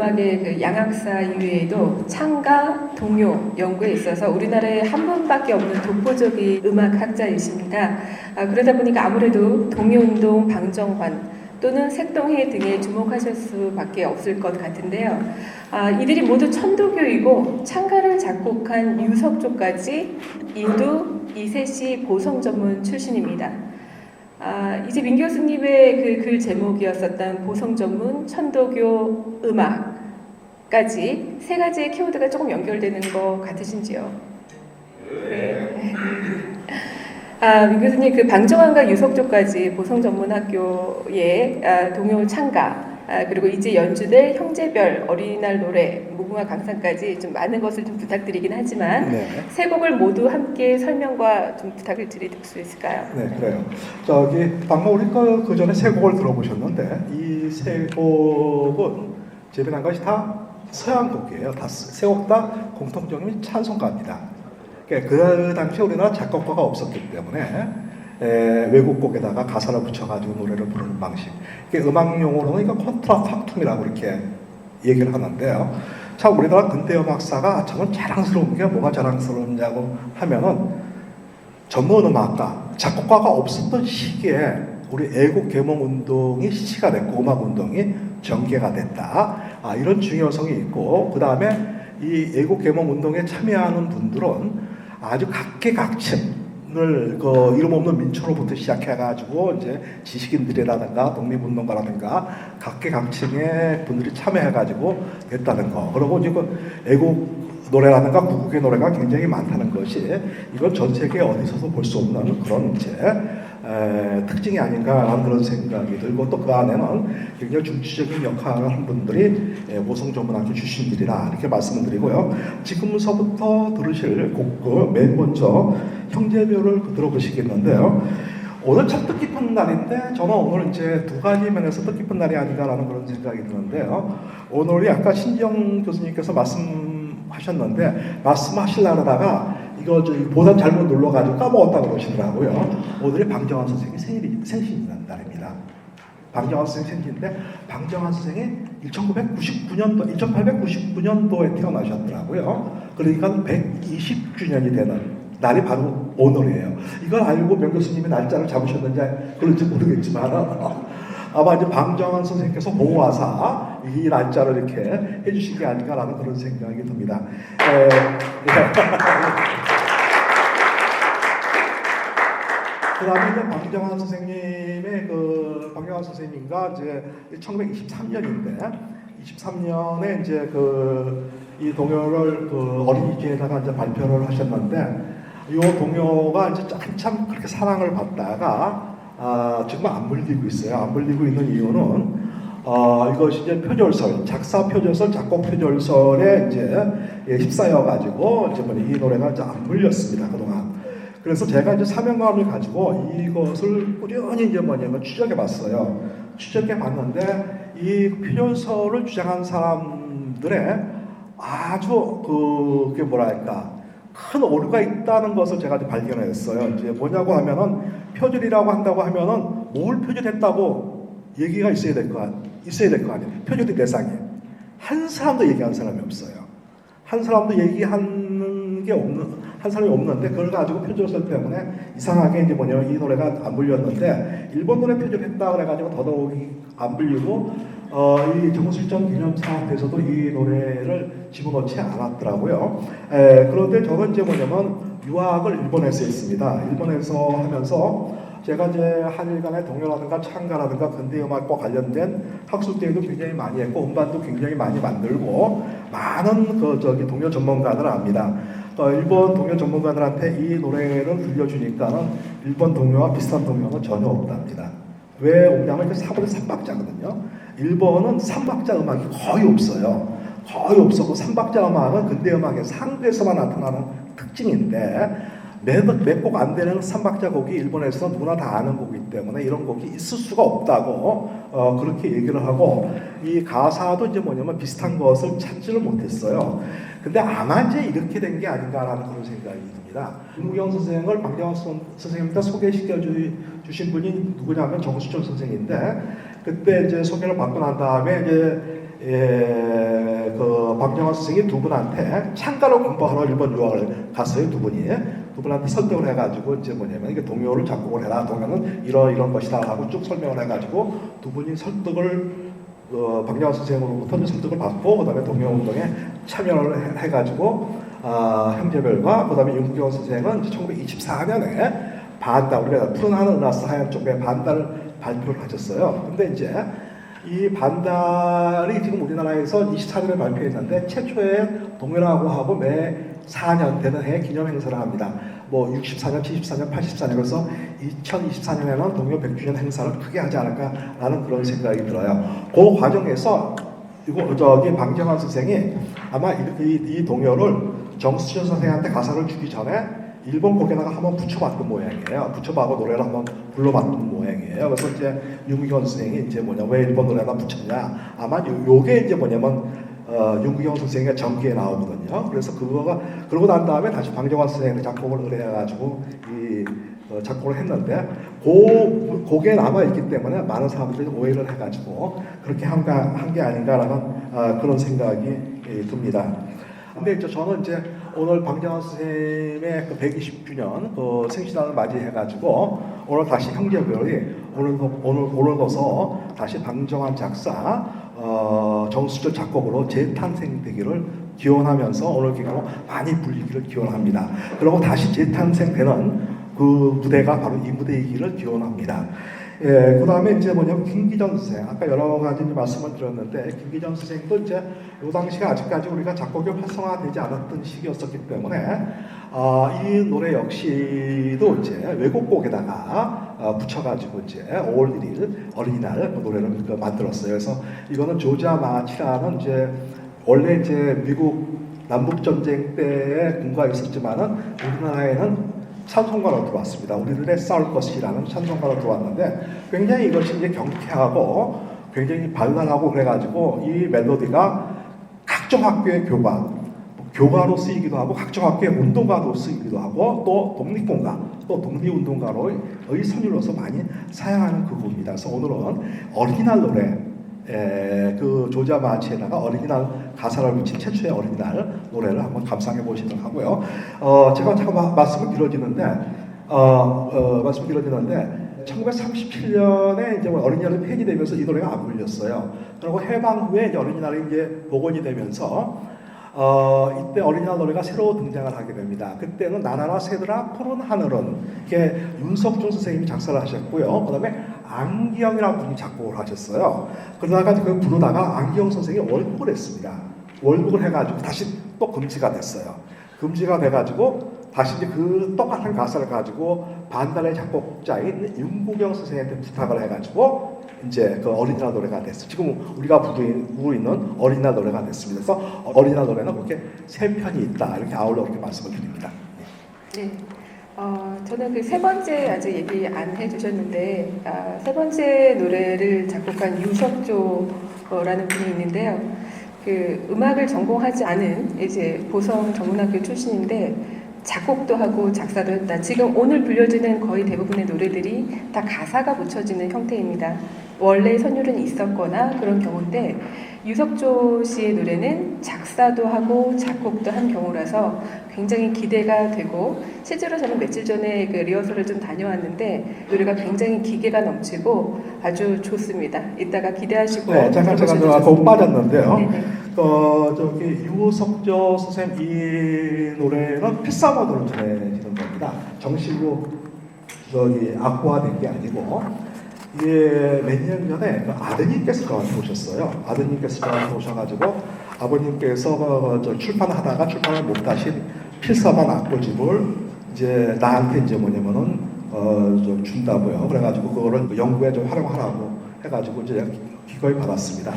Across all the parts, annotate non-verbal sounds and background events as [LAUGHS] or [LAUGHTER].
음악의 그 양악사 이외에도 창가, 동요 연구에 있어서 우리나라에 한 분밖에 없는 독보적인 음악 학자이십니다. 아, 그러다 보니까 아무래도 동요운동, 방정환 또는 색동회 등에 주목하실 수밖에 없을 것 같은데요. 아, 이들이 모두 천도교이고 창가를 작곡한 유석조까지 인도 이세시 보성 전문 출신입니다. 아, 이제 민 교수님의 그 글 제목이었었던 보성 전문 천도교 음악 까지 세 가지의 키워드가 조금 연결되는 것 같으신지요? 네. 아, 민 교수님 그 방정환과 유석조까지 보성 전문학교의 아, 동요 창가 아, 그리고 이제 연주될 형제별 어린이날 노래 무궁화 강산까지 좀 많은 것을 좀 부탁드리긴 하지만 네. 세 곡을 모두 함께 설명과 좀 부탁을 드릴 수 있을까요? 네, 그래요. 저기 방금 우리 그, 그 전에 세 곡을 들어보셨는데 이 세 곡은 재배한 것이 다 서양 곡이에요. 다 세곡 다 공통점이 찬송가입니다. 그러니까 그 당시에 우리나라 작곡가가 없었기 때문에 에, 외국 곡에다가 가사를 붙여가지고 노래를 부르는 방식. 음악 용어로는 이거 콘트라팍툼이라고 이렇게 얘기를 하는데요. 참 우리나라 근대 음악사가 저는 자랑스러운 게 뭐가 자랑스러웠냐고 하면은 전문 음악가, 작곡가가 없었던 시기에 우리 애국 계몽 운동이 시치가 됐고 음악 운동이 전개가 됐다. 아, 이런 중요성이 있고 그 다음에 이 애국 계몽 운동에 참여하는 분들은 아주 각계각층 을 그 이름 없는 민초로부터 시작해가지고 이제 지식인들이라든가 독립운동가라든가 각계각층의 분들이 참여해가지고 됐다는 거. 그리고 이제 그 애국 노래라든가 구국의 노래가 굉장히 많다는 것이 이건 전 세계 어디서도 볼 수 없는 그런 이제 에, 특징이 아닌가라는 그런 생각이 들고 또 그 안에는 굉장히 중추적인 역할을 한 분들이 예, 모성 전문학교 출신들이라 이렇게 말씀을 드리고요. 지금서부터 들으실 곡 맨 먼저 형제별을 들어보시겠는데요. 오늘 참 뜻깊은 날인데 저는 오늘 이제 두 가지 면에서 뜻깊은 날이 아닌가라는 그런 생각이 드는데요. 오늘이 아까 신지영 교수님께서 말씀하셨는데 말씀하시려다가 이거 저 보단 잘못 눌러가지고 까먹었다 그러시더라고요. 오늘이 방정환 선생님 생일이 생신 날입니다. 방정환 선생 생신인데 방정환 선생이 1999년도 1899년도에 태어나셨더라고요. 그러니까 120주년이 되는 날이 바로 오늘이에요. 이걸 알고 명 교수님이 날짜를 잡으셨는지 그런지 모르겠지만 [LAUGHS] 아마 이제 방정환 선생님께서 모아서 이 날짜를 이렇게 해주신 게 아닌가라는 그런 생각이 듭니다. 에, 예. [LAUGHS] 그다음에 이제 방정환 선생님의 그 방정환 선생님과 이제 1923년인데 23년에 이제 그 이 동요를 그 어린이집에다가 이제 발표를 하셨는데 이 동요가 이제 한참 그렇게 사랑을 받다가 아, 정말 안 물리고 있어요. 안 물리고 있는 이유는 어, 이것이 이제 표절설, 작사 표절설, 작곡 표절설에 이제 예, 휩싸여 가지고 이제 뭐이 노래가 이제 안 물렸습니다 그동안. 그래서 제가 이제 사명감을 가지고 이것을 꾸준히 이제 뭐냐면 추적해 봤어요. 추적해 봤는데 이 표절설을 주장한 사람들의 아주 그 그게 뭐랄까 큰 오류가 있다는 것을 제가 발견했어요. 이제 뭐냐고 하면은 표절이라고 한다고 하면은 뭘 표절했다고 얘기가 있어야 될거 있어야 될 거 아니에요. 표절의 대상이 한 사람도 얘기한 사람이 없어요. 한 사람도 얘기하는 게 없는 한 사람이 없는데 그걸 가지고 표절설 때문에 이상하게 이제 뭐냐면 이 노래가 안 불렸는데 일본 노래 표절했다 그래가지고 더더욱이 안 불리고 어, 이 정수일전 기념 사업에서도 이 노래를 집어넣지 않았더라고요. 에, 그런데 저는 이제 뭐냐면 유학을 일본에서 했습니다. 일본에서 하면서 제가 이제 한일 간의 동요라든가 창가라든가 근대 음악과 관련된 학술 대회도 굉장히 많이 했고 음반도 굉장히 많이 만들고 많은 그 저기 동요 전문가들을 압니다. 어, 일본 동요 전문가들한테 이 노래를 들려주니까는 일본 동요와 비슷한 동요는 전혀 없답니다. 왜 없냐면 이게 사분의 3박자거든요. 일본은 3박자 음악이 거의 없어요. 거의 없었고 3박자 음악은 근대 음악의 상대에서만 나타나는 특징인데 몇곡 안 되는 3박자 곡이 일본에서 누구나 다 아는 곡이기 때문에 이런 곡이 있을 수가 없다고 어, 그렇게 얘기를 하고 이 가사도 이제 뭐냐면 비슷한 것을 찾지를 못했어요. 근데 아마 이제 이렇게 된 게 아닌가라는 그런 생각이 듭니다. 김무경 선생을 방정환 선생님한테 소개시켜 주, 주신 분이 누구냐면 정수철 선생인데 그때 이제 소개를 받고 난 다음에 이제 예, 그 박정환 선생이 두 분한테 창가로 공부하러 일본 유학을 갔어요 두 분이 두 분한테 설득을 해가지고 이제 뭐냐면 이게 동요를 작곡을 해라 동요는 이런 이런 것이다 하고 쭉 설명을 해가지고 두 분이 설득을 어, 박정환 선생으로부터 설득을 받고 그다음에 동요 운동에 참여를 해, 해가지고 아, 형제별과 그다음에 윤국영 선생은 이제 1924년에 반다 우리가 푸른 하늘 은하스 하얀 쪽에 반다를 발표를 하셨어요. 근데 이제 이 반달이 지금 우리나라에서 24년에 발표했는데 최초의 동요라고 하고 매 4년 되는 해 기념 행사를 합니다. 뭐 64년, 74년, 84년 그래서 2024년에는 동요 100주년 행사를 크게 하지 않을까라는 그런 생각이 들어요. 그 과정에서 이거 저기 방정환 선생이 아마 이, 이, 이 동요를 정수철 선생한테 가사를 주기 전에 일본 곡에다가 한번 붙여봤던 모양이에요. 붙여봐고 노래를 한번 불러봤던 모양이에요. 그래서 이제 윤기현 선생이 이제 뭐냐 왜 일본 노래나 붙였냐 아마 요, 요게 이제 뭐냐면 어, 윤기현 선생의 전기에 나오거든요. 그래서 그거가 그러고 난 다음에 다시 방정환 선생한테 작곡을 의뢰해가지고 이 어, 작곡을 했는데 그 곡에 남아 있기 때문에 많은 사람들이 오해를 해가지고 그렇게 한게 아닌가라는 어, 그런 생각이 예, 듭니다. 근데 이제 저는 이제 오늘 방정환 선생님의 그 120주년 그 생신날을 맞이해가지고 오늘 다시 형제별이 오늘 오늘 오늘도서 다시 방정환 작사 어, 정수철 작곡으로 재탄생되기를 기원하면서 오늘 기간으로 많이 불리기를 기원합니다. 그리고 다시 재탄생되는 그 무대가 바로 이 무대이기를 기원합니다. 예, 그 다음에 이제 뭐냐면 김기전 선생, 아까 여러 가지 말씀을 드렸는데, 김기전 선생도 이제 요 당시가 아직까지 우리가 작곡이 활성화되지 않았던 시기였었기 때문에, 아, 이 노래 역시도 이제 외국곡에다가 아, 붙여가지고 이제 5월 1일 어린이날 그 노래를 그 만들었어요. 그래서 이거는 조지아 마치라는 이제 원래 이제 미국 남북 전쟁 때에 군가 있었지만은 우리나라에는 찬송가로 들어왔습니다. 우리들의 싸울 것이라는 찬송가로 들어왔는데 굉장히 이것이 이제 경쾌하고 굉장히 발랄하고 그래가지고 이 멜로디가 각종 학교의 교과, 교과로 쓰이기도 하고 각종 학교의 운동가로 쓰이기도 하고 또 독립공가, 또 독립운동가로의 선율로서 많이 사용하는 그 곡입니다. 그래서 오늘은 어린이날 노래 에, 그 조자 마치에다가 어린이날 가사를 붙인 최초의 어린이날 노래를 한번 감상해 보시도록 하고요. 어, 제가 잠깐 마- 말씀을 길어지는데, 어, 어, 말씀 길어지는데, 1937년에 이제 어린이날이 폐기되면서 이 노래가 안 불렸어요. 그리고 해방 후에 이제 어린이날이 이제 복원이 되면서 어, 이때 어린이날 노래가 새로 등장을 하게 됩니다. 그때는 나라라 새들아 푸른 하늘은 이게 윤석준 선생님이 작사를 하셨고요. 그 다음에 안기영이라는 분이 작곡을 하셨어요. 그러다가 그 부르다가 안기영 선생이 월북을 했습니다. 월북을 해가지고 다시 또 금지가 됐어요. 금지가 돼가지고 다시 이제 그 똑같은 가사를 가지고 반달의 작곡자인 윤국영 선생한테 부탁을 해가지고 이제 그 어린이날 노래가 됐어요. 지금 우리가 부르고 있는 어린이날 노래가 됐습니다. 그래서 어린이날 노래는 그렇게 세 편이 있다 이렇게 아울러 이렇게 말씀을 드립니다. 네. 어, 저는 그 세 번째 아직 얘기 안 해주셨는데 아, 세 번째 노래를 작곡한 유석조라는 분이 있는데요. 그 음악을 전공하지 않은 이제 보성 전문학교 출신인데 작곡도 하고 작사도 했다. 지금 오늘 불려지는 거의 대부분의 노래들이 다 가사가 붙여지는 형태입니다. 원래 선율은 있었거나 그런 경우인데 유석조 씨의 노래는 작사도 하고 작곡도 한 경우라서 굉장히 기대가 되고 실제로 저는 며칠 전에 그 리허설을 좀 다녀왔는데 노래가 굉장히 기계가 넘치고 아주 좋습니다. 이따가 기대하시고 네, 잠깐 제가 들어보셔도 아까 못. 빠졌는데요. 네네. 어, 저기 유석조 선생님 이 노래는 필사본으로 전해지는 겁니다. 정식으로 저기 악보화된 게 아니고 이게 몇년 전에 그 아드님께서 저한테 오셨어요. 아드님께서 저한테 오셔가지고 아버님께서 어, 저 출판하다가 출판을 못하신 필사본 악보집을 이제 나한테 이제 뭐냐면은 어좀 준다고요. 그래가지고 그거를 연구에 좀 활용하라고 해가지고 이제 기거에 받았습니다.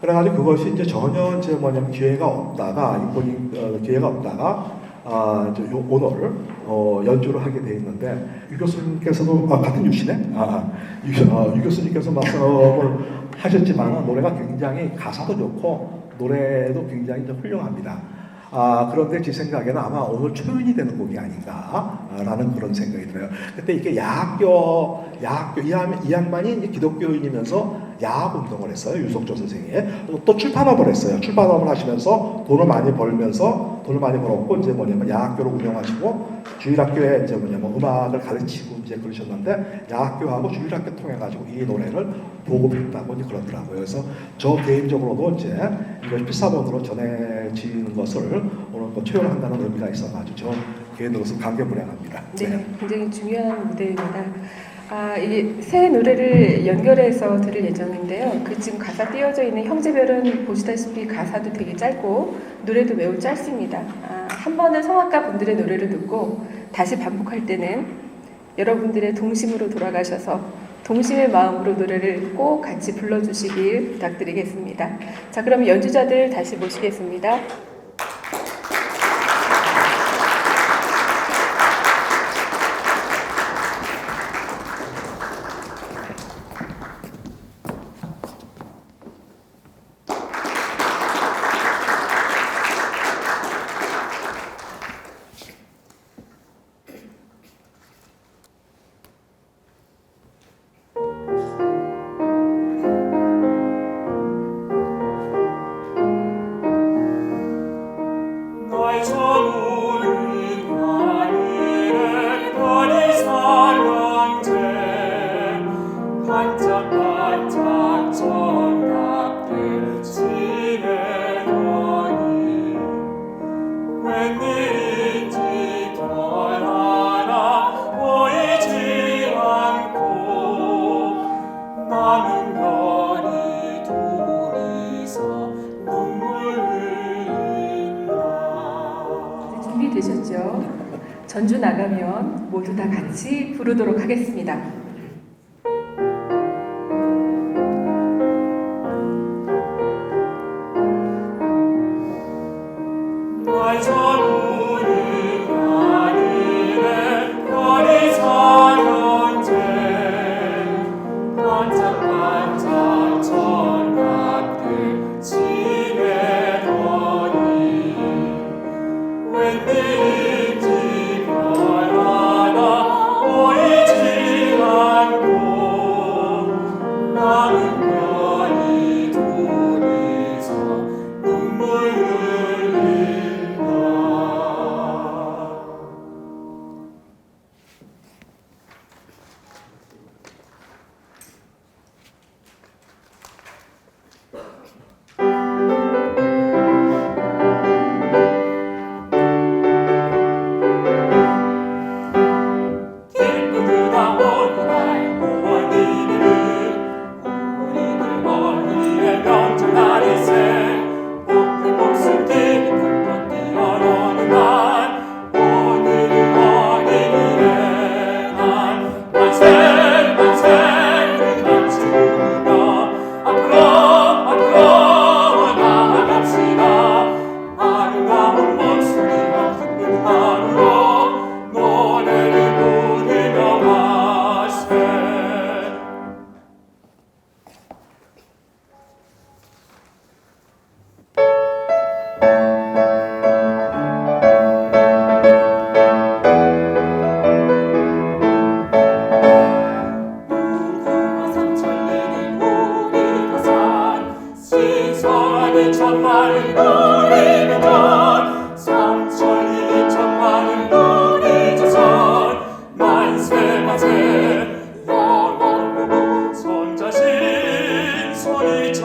그래가지고 그것이 이제 전혀 이제 뭐냐면 기회가 없다가 이분이 어, 기회가 없다가 아, 이제 요, 오늘 어, 연주를 하게 돼 있는데 유 교수님께서도 아, 같은 유시네. 아, 유, 어, 유 교수님께서 말씀을 하셨지만 노래가 굉장히 가사도 좋고 노래도 굉장히 좀 훌륭합니다. 아, 그런데 제 생각에는 아마 오늘 초연이 되는 곡이 아닌가라는 그런 생각이 들어요. 그때 이게 야학교, 야학교, 이, 양- 이 양반이 기독교인이면서 야학 운동을 했어요. 유석조 선생이. 또 출판업을 했어요. 출판업을 하시면서 돈을 많이 벌면서 돈을 많이 벌었고 이제 뭐냐면 야학교를 운영하시고 주일학교에 이제 뭐냐면 음악을 가르치고 이제 그러셨는데 야학교하고 주일학교 통해 가지고 이 노래를 보급했다고 이제 그러더라고요. 그래서 저 개인적으로도 이제 이걸 필사본으로 전해지는 것을 오늘 또 초연한다는 의미가 있어가지고 저 개인으로서 감개무량합니다. 네, 굉장히 중요한 무대입니다. 아, 이새 노래를 연결해서 들을 예정인데요. 그 지금 가사 띄어져 있는 형제별은 보시다시피 가사도 되게 짧고 노래도 매우 짧습니다. 아, 한 번은 성악가 분들의 노래를 듣고 다시 반복할 때는 여러분들의 동심으로 돌아가셔서 동심의 마음으로 노래를 꼭 같이 불러주시길 부탁드리겠습니다. 자, 그럼 연주자들 다시 모시겠습니다. 모두 다 같이 부르도록 하겠습니다.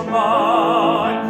Mann.